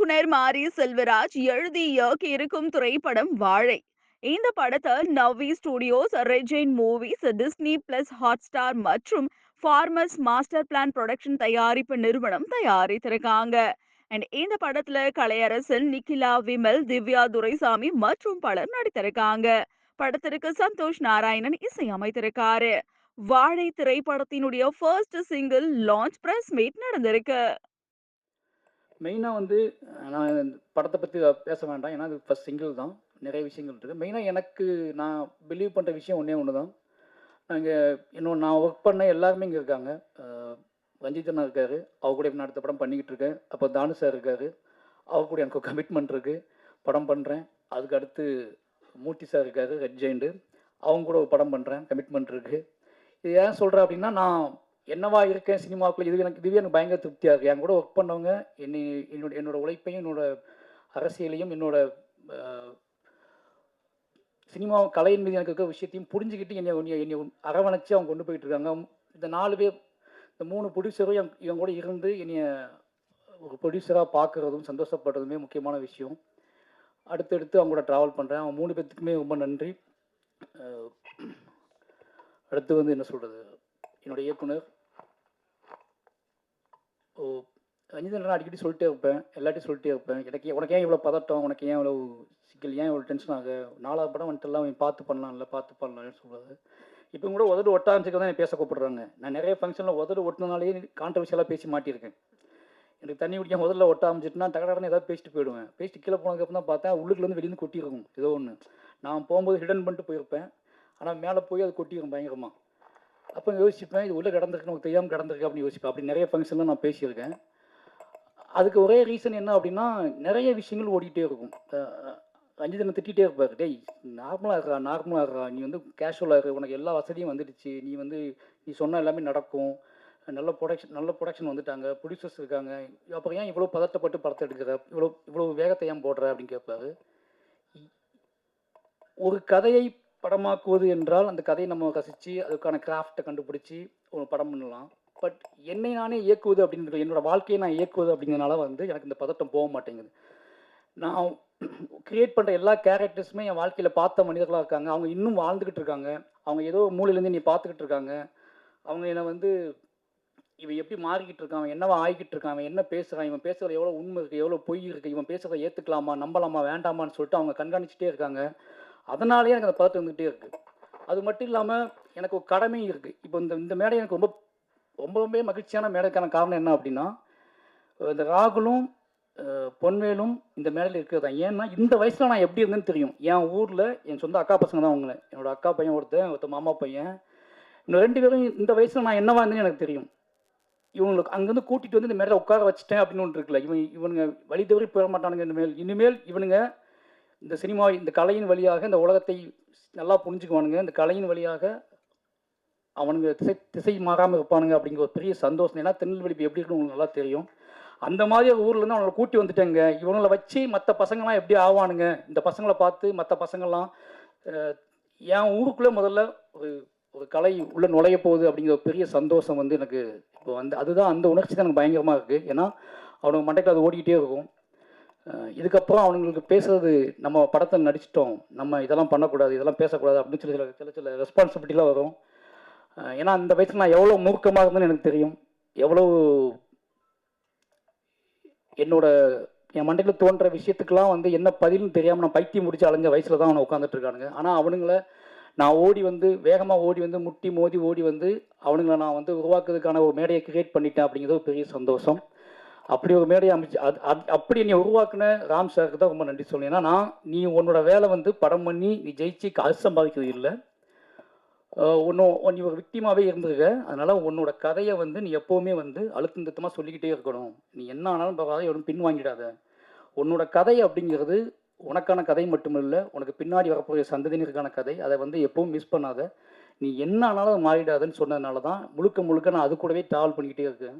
இயக்குனர் மாரி செல்வராஜ் எழுதி இயக்கி இருக்கும் திரைப்படம் வாழை. இந்த படத்தை நவ்வி ஸ்டுடியோஸ் ரெஜெயின் movies Disney plus hot star மற்றும் ஃபார்மர்ஸ் மாஸ்டர் பிளான் ப்ரொடக்ஷன் தயாரிப்பு நிறுவனம் தயாரித்திருக்காங்க. அண்ட் இந்த படத்துல கலையரசன் நிக்கிலா விமல் திவ்யா துரைசாமி மற்றும் பலர் நடித்திருக்காங்க. படத்திற்கு சந்தோஷ் நாராயணன் இசையமைத்திருக்காரு. வாழை திரைப்படத்தினுடைய first single launch press meet நடந்திருக்கு. மெயினாக வந்து நான் இந்த படத்தை பற்றி பேச வேண்டாம். ஏன்னா அது ஃபஸ்ட் சிங்கிள் தான். நிறைய விஷயங்கள் இருக்குது மெயினாக எனக்கு நான் பிலீவ் பண்ணுற விஷயம் ஒன்றே ஒன்று தான் நாங்கள் இன்னும் நான் ஒர்க் பண்ண எல்லாருமே இங்கே இருக்காங்க. அஹ் ரஞ்சித் அண்ணா இருக்காரு. அவர் கூட நான் அடுத்த படம் பண்ணிக்கிட்டு இருக்கேன். அப்போ தானு சார் இருக்காரு. அவர் கூட எனக்கு கமிட்மெண்ட் இருக்குது படம் பண்ணுறேன் அதுக்கு அடுத்து மூர்த்தி சார் இருக்காரு ரெட் ஜெயிண்டு அவங்க கூட ஒரு படம் பண்ணுறேன் கமிட்மெண்ட் இருக்குது இது ஏன் சொல்கிறேன் அப்படின்னா நான் என்னவா இருக்கேன் சினிமாவுக்குள்ள இது எனக்கு இதுவே எனக்கு பயங்கர திருப்தியாக இருக்குது என் கூட ஒர்க் பண்ணவங்க என்னை என்னோட என்னோட உழைப்பையும் என்னோட அரசியலையும் என்னோட சினிமா கலையின் மீது எனக்கு இருக்கிற விஷயத்தையும் புரிஞ்சுக்கிட்டு என்னை என்னை என்னை அரவணைச்சு அவங்க கொண்டு போயிட்டு இருக்காங்க. இந்த நாலு பேர் இந்த மூணு ப்ரொடியூசரும் என் இவங்க கூட இருந்து என்னைய ஒரு ப்ரொடியூசராக பார்க்குறதும் சந்தோஷப்படுறதுமே முக்கியமான விஷயம். அடுத்தடுத்து அவங்க கூட ட்ராவல் பண்ணுறேன் அவங்க மூணு பேர்த்துக்குமே ரொம்ப நன்றி. அடுத்து வந்து என்ன சொல்கிறது என்னுடைய இயக்குனர் ரஞ்சிதன் நான் அடிக்கடி சொல்லிட்டே வைப்பேன் எல்லாத்தையும் சொல்லிட்டே வைப்பேன் எனக்கு உனக்கு ஏன் இவ்வளோ பதட்டம்? உனக்கு ஏன் இவ்வளோ சிக்கல்? ஏன் இவ்வளோ டென்ஷன் ஆக? நாலாவது படம் வந்துட்டுலாம் எல்லாம் பார்த்து பண்ணலாம்ல பார்த்து பண்ணலாம்னு சொல்லுவாரு இப்போ கூட உதடு ஒட்டாஞ்சுக்க தான் என்னை பேச கூப்பிடுறாங்க. நான் நிறைய ஃபங்க்ஷனில் உதடு ஒட்டினாலே கான்ட்ரவர்ஷியலாக பேசி மாட்டியிருக்கேன். எனக்கு தண்ணி குடிக்க முதல்ல ஒட்ட ஆரம்பிச்சிட்டுனா ஏதாவது பேசிட்டு போயிடுவேன். பேசிட்டு கீழே போனதுக்கப்புறம் தான் பார்த்தேன் உள்ளுக்குலேருந்து வெளியிருந்து கொட்டியிருக்கும். ஏதோ ஒன்று நான் போகும்போது ஹிடன் பண்ணிட்டு போயிருப்பேன். ஆனால் மேலே போய் அது கொட்டிடும் பயங்கரமாக அப்போ யோசிப்பேன் இது உள்ளே கிடந்திருக்கு நமக்கு தெரியாமல் கிடந்திருக்கு அப்படின்னு யோசிப்பேன். அப்படி நிறைய ஃபங்க்ஷனில் நான் பேசியிருக்கேன். அதுக்கு ஒரே ரீசன் என்ன அப்படின்னா நிறைய விஷயங்கள் ஓடிட்டே இருக்கும். ரஞ்சிதனை திட்டிகிட்டே இருப்பார். டேய் நார்மலாக இருக்கா நார்மலாக இருக்கா நீ வந்து கேஷுவலாக இருக்க உனக்கு எல்லா வசதியும் வந்துடுச்சு. நீ வந்து நீ சொன்ன எல்லாமே நடக்கும். நல்ல ப்ரொடக்ஷன் நல்ல ப்ரொடக்ஷன் வந்துட்டாங்க. ப்ரொடியூசர்ஸ் இருக்காங்க. அப்புறம் ஏன் இவ்வளோ பதட்டப்பட்டு படத்தை எடுக்கிற? இவ்வளோ இவ்வளோ வேகத்தை ஏன் போடுற? அப்படின்னு கேட்பாரு. ஒரு கதையை படமாக்குவது என்றால் அந்த கதையை நம்ம ரசித்து அதுக்கான கிராஃப்டை கண்டுபிடிச்சி ஒரு படம் பண்ணலாம். பட் என்னை நானே இயக்குவது அப்படின்றது என்னோடய வாழ்க்கையை நான் இயக்குவது அப்படிங்கிறனால வந்து எனக்கு இந்த பதட்டம் போக மாட்டேங்குது. நான் கிரியேட் பண்ணுற எல்லா கேரக்டர்ஸுமே என் வாழ்க்கையில் பார்த்த மனிதர்களாக இருக்காங்க. அவங்க இன்னும் வாழ்ந்துக்கிட்டு இருக்காங்க. அவங்க ஏதோ மூலையிலேருந்து நீ பார்த்துக்கிட்டு இருக்காங்க. அவங்க என்னை வந்து இவன் எப்படி மாறிக்கிட்டு இருக்கான்? அவன் என்னவா ஆகிக்கிட்டு இருக்கான்? அவன் என்ன பேசுகிறான் இவன் பேசுகிற எவ்வளோ உண்மை இருக்குது எவ்வளோ பொய் இருக்குது இவன் பேசுகிறத ஏற்றுக்கலாமா நம்பலாமா? வேண்டாமான்னு சொல்லிட்டு அவங்க கண்காணிச்சிட்டே இருக்காங்க. அதனாலேயே எனக்கு அந்த பதட்டம் வந்துகிட்டே இருக்குது அது மட்டும் இல்லாமல் எனக்கு ஒரு கடமையும் இருக்குது இப்போ இந்த இந்த மேடை எனக்கு ரொம்ப ரொம்ப ரொம்ப மகிழ்ச்சியான மேடைக்கான காரணம் என்ன அப்படின்னா இந்த ராகுலும் பொன்வேலும் இந்த மேடையில் இருக்கிறது தான். ஏன்னா இந்த வயசில் நான் எப்படி இருந்தேன்னு தெரியும். என் ஊரில் என் சொந்த அக்கா பசங்க தான் அவங்கள. என்னோடய அக்கா பையன் ஒருத்தன் ஒருத்தன் மாமா பையன். இன்னும் ரெண்டு பேரும் இந்த வயசில் நான் என்னவா இருந்தேன்னு எனக்கு தெரியும். இவங்களுக்கு அங்கேருந்து கூட்டிகிட்டு வந்து இந்த மேடையில் உட்கார வச்சுட்டேன் அப்படின்னு ஒன்று இருக்குல்ல. இவன் இவனுங்க வழி தவறி போயிட மாட்டானுங்க இனிமேல் இனிமேல் இவனுங்க இந்த சினிமா இந்த கலையின் வழியாக இந்த உலகத்தை நல்லா புரிஞ்சுக்குவானுங்க. இந்த கலையின் வழியாக அவனுங்க திசை திசை மாறாமல் இருப்பானுங்க அப்படிங்கிற ஒரு பெரிய சந்தோஷம். ஏன்னா திருநெல்வேலி எப்படி இருக்குன்னு உங்களுக்கு நல்லா தெரியும். அந்த மாதிரி ஒரு ஊர்லேருந்து அவனை கூட்டி வந்துட்டேங்க. இவங்களை வச்சு மற்ற பசங்களாம் எப்படி ஆவானுங்க? இந்த பசங்களை பார்த்து மற்ற பசங்கள்லாம் என் ஊருக்குள்ளே முதல்ல ஒரு ஒரு கலை உள்ளே நுழைய போகுது அப்படிங்கிற ஒரு பெரிய சந்தோஷம் வந்து எனக்கு இப்போ வந்து அதுதான் அந்த உணர்ச்சி தான் எனக்கு பயங்கரமாக இருக்குது ஏன்னா அவனுக்கு மண்டைக்கு அது ஓடிக்கிட்டே இருக்கும். இதுக்கப்புறம் அவனுங்களுக்கு பேசுறது நம்ம படத்தை நடிச்சிட்டோம். நம்ம இதெல்லாம் பண்ணக்கூடாது இதெல்லாம் பேசக்கூடாது அப்படின்னு சொல்லி சில சில சில ரெஸ்பான்சிபிலிட்டிலாம் வரும். ஏன்னா அந்த வயசில் நான் எவ்வளோ மூர்க்கமாக இருந்தேன்னு எனக்கு தெரியும். எவ்வளோ என்னோட என் மண்டையில் தோன்ற விஷயத்துக்கெல்லாம் வந்து என்ன பதில்னு தெரியாமல் நான் பைத்தியம் முடிச்சு அலைஞ்ச வயசில் தான் அவனை உட்காந்துட்டு இருக்கானுங்க. ஆனால் அவனுங்கள நான் ஓடி வந்து வேகமாக ஓடி வந்து முட்டி மோதி ஓடி வந்து அவனுங்களை நான் வந்து உருவாக்குறதுக்கான ஒரு மேடையை கிரியேட் பண்ணிட்டேன் அப்படிங்கிறது ஒரு பெரிய சந்தோஷம். அப்படி ஒரு மேடையை அமைச்சு அது அது அப்படி நீ உருவாக்குன ராம் சாருக்கு தான் ரொம்ப நன்றி சொல்லணும். ஏன்னா நான் நீ உன்னோட வேலை வந்து படம் பண்ணி நீ ஜெயிச்சு காசு சம்பாதிக்கிறது இல்லை. ஒன்றும் நீ ஒரு விக்டிமாவே இருந்திருக்க. அதனால உன்னோட கதையை வந்து நீ எப்போவுமே வந்து அழுத்தம் திருத்தமாக சொல்லிக்கிட்டே இருக்கணும். நீ என்ன ஆனாலும் பரவாயில்ல எவரும் பின் வாங்கிடாத. உன்னோட கதை அப்படிங்கிறது உனக்கான கதை மட்டுமில்ல உனக்கு பின்னாடி வரப்போகிற சந்ததியினருக்கான கதை. அதை வந்து எப்பவும் மிஸ் பண்ணாத. நீ என்ன ஆனாலும் அது மாறிடாதுன்னு சொன்னதுனால தான் முழுக்க முழுக்க நான் அது கூடவே ட்ராவல் பண்ணிக்கிட்டே இருக்கேன்.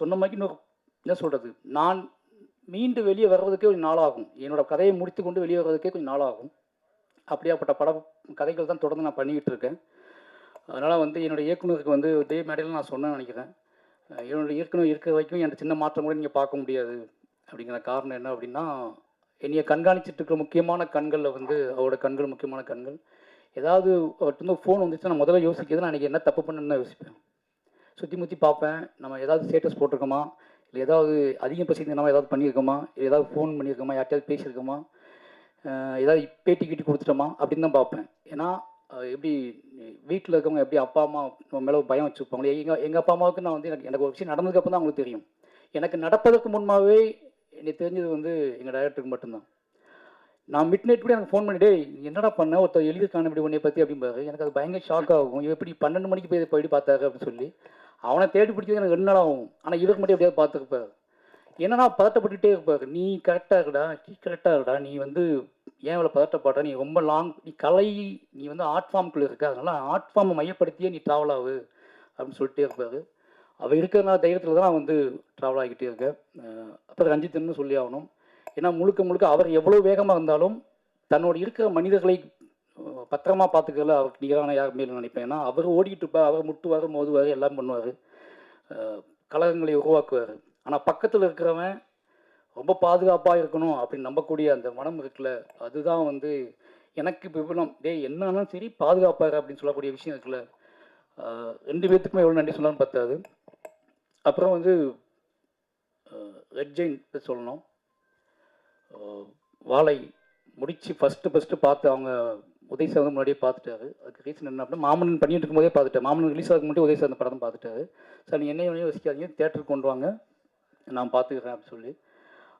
சொன்ன மாதிரி இன்னொரு என்ன சொல்கிறது நான் மீண்டு வெளியே வர்றதுக்கே கொஞ்சம் நாளாகும். என்னோடய கதையை முடித்து கொண்டு வெளியே வர்றதுக்கே கொஞ்சம் நாளாகும். அப்படியாப்பட்ட பட கதைகள் தான் தொடர்ந்து நான் பண்ணிக்கிட்டு இருக்கேன் அதனால் வந்து என்னுடைய இயக்குனருக்கு வந்து இதே மேடையில் நான் சொன்னேன்னு நினைக்கிறேன். என்னுடைய என்னோட இருக்கிற வரைக்கும் என்கிட்ட சின்ன மாற்றம் கூட நீங்கள் பார்க்க முடியாது. அப்படிங்கிற காரணம் என்ன அப்படின்னா என்னைய கண்காணிச்சிட்டு இருக்கிற முக்கியமான கண்களில் வந்து அவரோட கண்கள் முக்கியமான கண்கள். ஏதாவது அவர்கிட்ட வந்து ஃபோன் வந்துச்சுன்னா நான் முதல்ல யோசிக்கிறது நான் அன்றைக்கி என்ன தப்பு பண்ணுன்னு யோசிப்பேன். சுற்றி முற்றி பார்ப்பேன். நம்ம ஏதாவது ஸ்டேட்டஸ் போட்டிருக்கோமா? இல்லை ஏதாவது அதிகம் பசி நம்ம ஏதாவது பண்ணியிருக்கோமா? இல்லை ஏதாவது ஃபோன் பண்ணியிருக்கோமா? யார்ட்டையாவது பேசியிருக்கோமா? ஏதாவது பேட்டி கீட்டி கொடுத்துட்டோமா அப்படின்னு தான் பார்ப்பேன். ஏன்னா எப்படி வீட்டில் இருக்கவங்க எப்படி அப்பா அம்மா மேலே பயம் வச்சுருப்பாங்களே எங்கள் எங்கள் அப்பா அம்மாவுக்கு நான் வந்து எனக்கு எனக்கு ஒரு விஷயம் நடந்ததுக்கப்புறம் தான் அவங்களுக்கு தெரியும். எனக்கு நடப்பதற்கு முன்பாகவே எனக்கு தெரிஞ்சது வந்து எங்கள் டைரக்டருக்கு மட்டும்தான். நான் மிட் நைட் கூட எனக்கு ஃபோன் பண்ணிட்டே என்னடா பண்ண? ஒருத்தர் எழுதியிருக்கான இப்படி உன்னை பற்றி அப்படிம்பாரு. எனக்கு அது பயங்கர ஷாக் ஆகும். இவன் எப்படி பன்னெண்டு மணிக்கு போய் போயிட்டு பார்த்தாரு அப்படின்னு சொல்லி. அவனை தேடி பிடிச்சது எனக்கு ரெண்டு நாள் ஆகும். ஆனால் இவருக்கு மட்டும் எப்படியாவது பார்த்துருப்பாரு. என்னன்னா பதட்டப்பட்டுட்டே இருப்பாரு நீ கரெக்டாக இருக்கடா நீ கரெக்டாக இருக்கடா நீ வந்து ஏன் இவ்வளோ பதட்டப்படுற? நீ ரொம்ப லாங் நீ கலை நீ வந்து ஆர்ட் ஃபார்முக்குள்ளே இருக்க. அதனால ஆர்ட் ஃபார்மை மையப்படுத்தியே நீ ட்ராவல் ஆகு அப்படின்னு சொல்லிட்டே இருப்பாரு. அவர் இருக்கிறனால தைரியத்தில் தான் நான் வந்து ட்ராவல் ஆகிக்கிட்டே இருக்கேன். அப்புறம் ரஞ்சித்னு சொல்லி ஆகணும். ஏன்னா முழுக்க முழுக்க அவர் எவ்வளோ வேகமாக இருந்தாலும் தன்னோட இருக்கிற மனிதர்களை பத்திரமா பார்த்துக்கல அவருக்கு நிகரான யாருமே மேலும் நினைப்பேன். ஏன்னா அவர் ஓடிக்கிட்டு இருப்பார் அவர் முட்டுவார் மோதுவார் எல்லாம் பண்ணுவார். கழகங்களை உருவாக்குவார். ஆனால் பக்கத்தில் இருக்கிறவன் ரொம்ப பாதுகாப்பாக இருக்கணும் அப்படின்னு நம்பக்கூடிய அந்த மனம் இருக்குல்ல அதுதான் வந்து எனக்கு விபலம் டேய் என்னன்னா சரி பாதுகாப்பாக அப்படின்னு சொல்லக்கூடிய விஷயம் இருக்குல்ல. ரெண்டு பேர்த்துக்குமே எவ்வளோ நன்றி சொல்லலாம்னு பார்த்தாது அப்புறம் வந்து ரெட் ஜெயின் சொல்லணும். வாழை முடித்து ஃபஸ்ட்டு ஃபஸ்ட்டு பார்த்து அவங்க உதய் சார் வந்து முன்னாடியே பார்த்துட்டாரு. அதுக்கு ரீசன் என்ன அப்படின்னா மாமன் பண்ணிட்டு இருக்கும்போதே பார்த்துட்டேன் மாமன் ரிலீஸ் ஆகும் மட்டும் உதய் சார் அந்த படம் பார்த்துட்டாரு. சார் நீ என்னையும் என்னையும் யோசிக்காதீங்க தேட்டருக்கு கொண்டு வாங்க. நான் பார்த்துக்கிறேன் அப்படின்னு சொல்லி.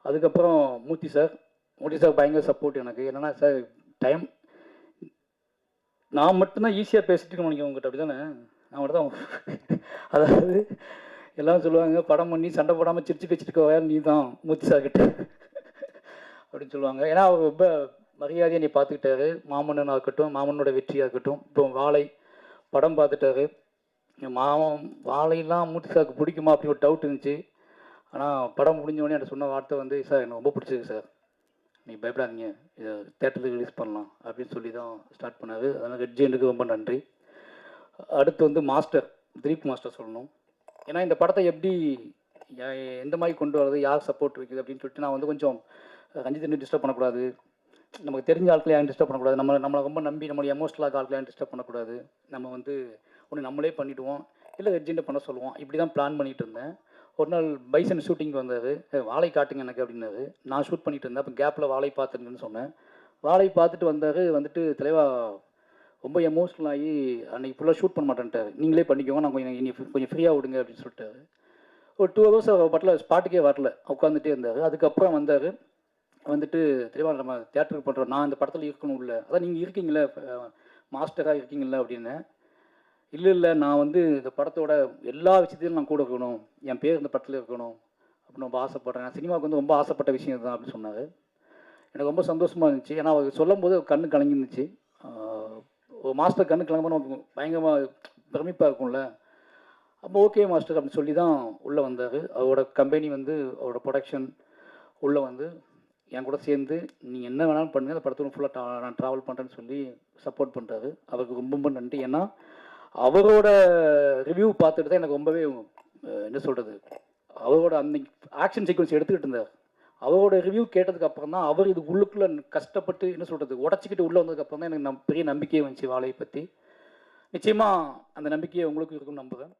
அதுக்கப்புறம் மூர்த்தி சார் மூர்த்தி சார் பயங்கர சப்போர்ட் எனக்கு. என்னென்னா சார் டைம் நான் மட்டும்தான் ஈஸியாக பேசிட்டு இருக்கணும் உங்ககிட்ட அப்படி தானே நான் மட்டும் தான் அதாவது எல்லாம் சொல்லுவாங்க படம் பண்ணி சண்டை போடாமல் சிரிச்சு பேசிட்டு வேறு நீ தான் மூர்த்தி சார் கிட்ட. அப்படின்னு சொல்லுவாங்க. ஏன்னா அவர் ரொம்ப மரியாதையை நீ பார்த்துக்கிட்டாரு. மாமன்னனாக இருக்கட்டும் மாமன்னோட வெற்றியாக இருக்கட்டும். இப்போ வாழை படம் பார்த்துட்டாரு. மாமன் வாழையெல்லாம் மூர்த்தி சாருக்கு பிடிக்குமா? அப்படி ஒரு டவுட் இருந்துச்சு. ஆனால் படம் முடிஞ்சோடனே உடனே சொன்ன வார்த்தை வந்து சார் எனக்கு ரொம்ப பிடிச்சிருக்கு சார். நீ பயப்படாதீங்க. இதை தேட்டருக்கு ரிலீஸ் பண்ணலாம். அப்படின்னு சொல்லி தான் ஸ்டார்ட் பண்ணாரு. அதனால் ரெட் ரொம்ப நன்றி. அடுத்து வந்து மாஸ்டர் திலீப் மாஸ்டர் சொல்லணும். ஏன்னா இந்த படத்தை எப்படி எந்த மாதிரி கொண்டு வரது யார் சப்போர்ட் வைக்குது அப்படின்னு சொல்லிட்டு நான் வந்து கொஞ்சம் ரஞ்சித் டிஸ்டர்ப் பண்ணக்கூடாது. நமக்கு தெரிஞ்ச ஆட்களை யாரும் டிஸ்டர்ப் பண்ணக்கூடாது. நம்ம நம்மளை ரொம்ப நம்பி நம்மளுடைய எமோஷனலாக ஆட்களை யாரும் டிஸ்டர்ப் பண்ணக்கூடாது. நம்ம வந்து ஒன்று நம்மளே பண்ணிவிடுவோம் இல்லை ரெஜெண்டை பண்ண சொல்லுவோம். இப்படி தான் பிளான் பண்ணிகிட்டு இருந்தேன். ஒரு நாள் பைசன் ஷூட்டிங் வந்தார் வாழை காட்டுங்க எனக்கு அப்படின்னது. நான் ஷூட் பண்ணிட்டு இருந்தேன். அப்போ கேப்பில் வாழை பார்த்துருங்கன்னு சொன்னேன். வாழை பார்த்துட்டு வந்தார். வந்துட்டு தெளிவாக ரொம்ப எமோஷ்னல் ஆகி அன்றைக்கி ஃபுல்லாக ஷூட் பண்ண மாட்டேன்ட்டார். நீங்களே பண்ணிக்கோங்க. நான் கொஞ்சம் இனி கொஞ்சம் ஃப்ரீயாக விடுங்க அப்படின்னு சொல்லிட்டாரு. ஒரு டூ ஹவர்ஸ் அவர் பட்டில் ஸ்பாட்டுக்கே வரல. உட்காந்துட்டே இருந்தார். அதுக்கப்புறம் வந்தார். வந்துட்டு தெளிவாக நம்ம தேட்டருக்கு பண்ணுறோம் நான் இந்த படத்தில் இருக்கணும் இல்லை. அதான் நீங்கள் இருக்கீங்களே மாஸ்டராக இருக்கீங்களா அப்படின்னு. இல்லை இல்லை நான் வந்து இந்த படத்தோட எல்லா விஷயத்தையும் நான் கூட இருக்கணும். என் பேர் இந்த படத்தில் இருக்கணும். அப்படின்னு ரொம்ப ஆசைப்பட்றேன். நான் சினிமாவுக்கு வந்து ரொம்ப ஆசைப்பட்ட விஷயம் தான் அப்படின்னு சொன்னார். எனக்கு ரொம்ப சந்தோஷமாக இருந்துச்சு. ஏன்னா அவர் சொல்லும் போது கண்ணு கலங்கி இருந்துச்சு. ஒரு மாஸ்டர் கண்ணு கிளம்பணும் நமக்கு பயங்கரமாக பிரமிப்பாக இருக்கும்ல. அப்போ ஓகே மாஸ்டர் அப்படின்னு சொல்லி தான் உள்ளே வந்தார். அவரோட கம்பெனி வந்து அவரோட ப்ரொடக்ஷன் உள்ளே வந்து என் கூட சேர்ந்து நீங்கள் என்ன வேணாலும் பண்ணுங்கள் அந்த படத்தை ஃபுல்லாக நான் ட்ராவல் பண்ணுறேன்னு சொல்லி சப்போர்ட் பண்ணுறாரு அவருக்கு ரொம்ப ரொம்ப நன்றி. ஏன்னா அவரோட ரிவ்யூ பார்த்துட்டு தான் எனக்கு ரொம்பவே என்ன சொல்கிறது அவரோட அந்த ஆக்ஷன் சீக்வன்ஸ் எடுத்துக்கிட்டு இருந்தார். அவரோட ரிவ்யூ கேட்டதுக்கு அப்புறம் தான் அவர் இது உள்ளுக்குள்ளே கஷ்டப்பட்டு என்ன சொல்கிறது உடச்சிக்கிட்டு உள்ளே வந்ததுக்கப்புறம் தான் எனக்கு நம் பெரிய நம்பிக்கையை வந்துச்சு வாழையை பற்றி நிச்சயமாக அந்த நம்பிக்கையை உங்களுக்கு இருக்கும்னு நம்புகிறேன்